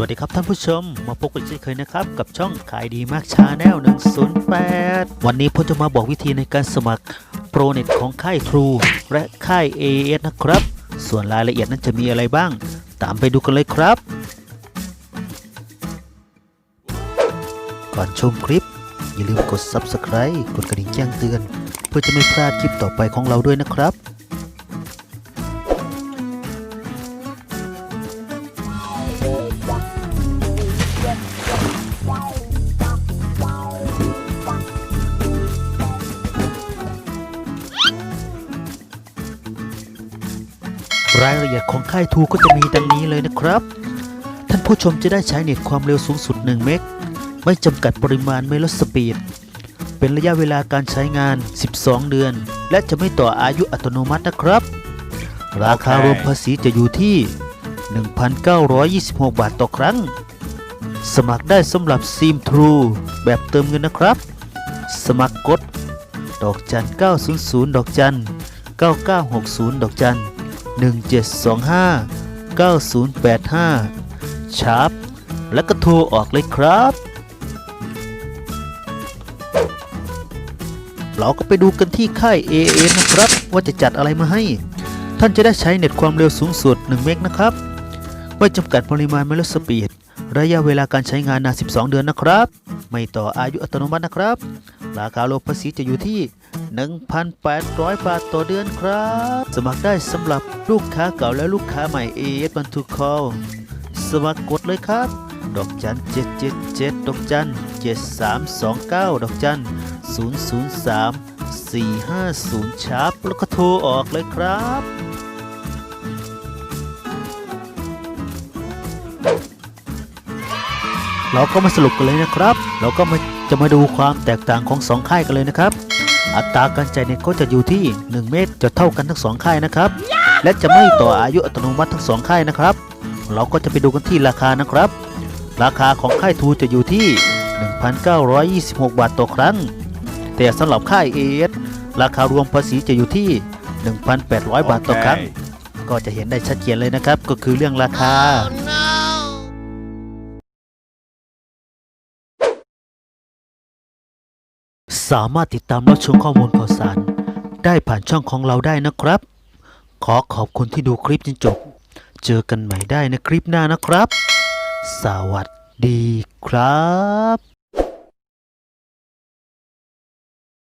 วัสดีครับท่านผู้ชม มาพบกันเช่นเคยนะครับ กับช่องขายดีมากชาแนล108 วันนี้ผมจะมาบอกวิธีในการสมัครโปรเน็ตของค่าย True และค่าย AS นะครับ ส่วนรายละเอียดนั้นจะมีอะไรบ้าง ตามไปดูกันเลยครับ ก่อนชมคลิป อย่าลืมกด Subscribe กดกระดิ่งแจ้งเตือน เพื่อจะไม่พลาดคลิปต่อไปของเราด้วยนะครับ รายละเอียดของค่ายทูก็จะมีดังนี้เลยนะครับ ท่านผู้ชมจะได้ใช้เน็ตความเร็วสูงสุด 1 เมก ไม่จำกัดปริมาณไม่ลดสปีด เป็นระยะเวลาการใช้งาน 12 เดือน และจะไม่ต่ออายุอัตโนมัตินะครับ ราคารวมภาษีจะอยู่ที่ 1,926 บาทต่อครั้ง สมัครได้สำหรับซิมทรูแบบเติมเงินนะครับ สมัครกด ดอกจัน 900 ดอกจัน 9960 ดอกจัน 1725 9085 ชาร์ปแล้วก็โทรออกเลยครับ เราก็ไปดูกันที่ค่าย AA นะครับ ว่าจะจัดอะไรมาให้ ท่านจะได้ใช้เน็ตความเร็วสูงสุด 1 เมกนะครับ ไม่จำกัดปริมาณไม่ลดสปีด ระยะเวลาการใช้งานนาน 12 เดือนนะครับ ไม่ต่ออายุอัตโนมัตินะครับ ราคารวมภาษีจะอยู่ที่ 1,800 บาทต่อเดือนครับ สมัครได้สำหรับลูกค้าเก่าและลูกค้าใหม่ AS บันทุกคอลสมัครกดเลยครับ ดอกจัน 777 ดอกจัน 7329 ดอกจัน 003 450ชาร์ปแล้วก็โทรออกเลยครับ เราก็มาสรุปกันเลยนะครับ เราก็มาจะมาดูความแตกต่างของ 2 ค่ายกันเลยนะครับ อัตราการจ่ายเน็ตก็จะอยู่ที่ 1 เมตรจะเท่ากันทั้ง 2 ค่ายนะครับ และจะไม่ต่ออายุอัตโนมัติทั้ง 2 ค่ายนะครับ เราก็จะไปดูกันที่ราคานะครับ ราคาของค่ายทูจะอยู่ที่ 1,926 บาทต่อครั้ง แต่สำหรับค่าย AS ราคารวมภาษีจะอยู่ที่ 1,800 บาทต่อครั้ง ก็จะเห็นได้ชัดเจนเลยนะครับ ก็คือเรื่องราคา สามารถติดตามรับชมข้อมูลข่าวสาร ได้ผ่านช่องของเราได้นะครับ ขอขอบคุณที่ดูคลิปจนจบ เจอกันใหม่ได้ในคลิปหน้านะครับ สวัสดีครับ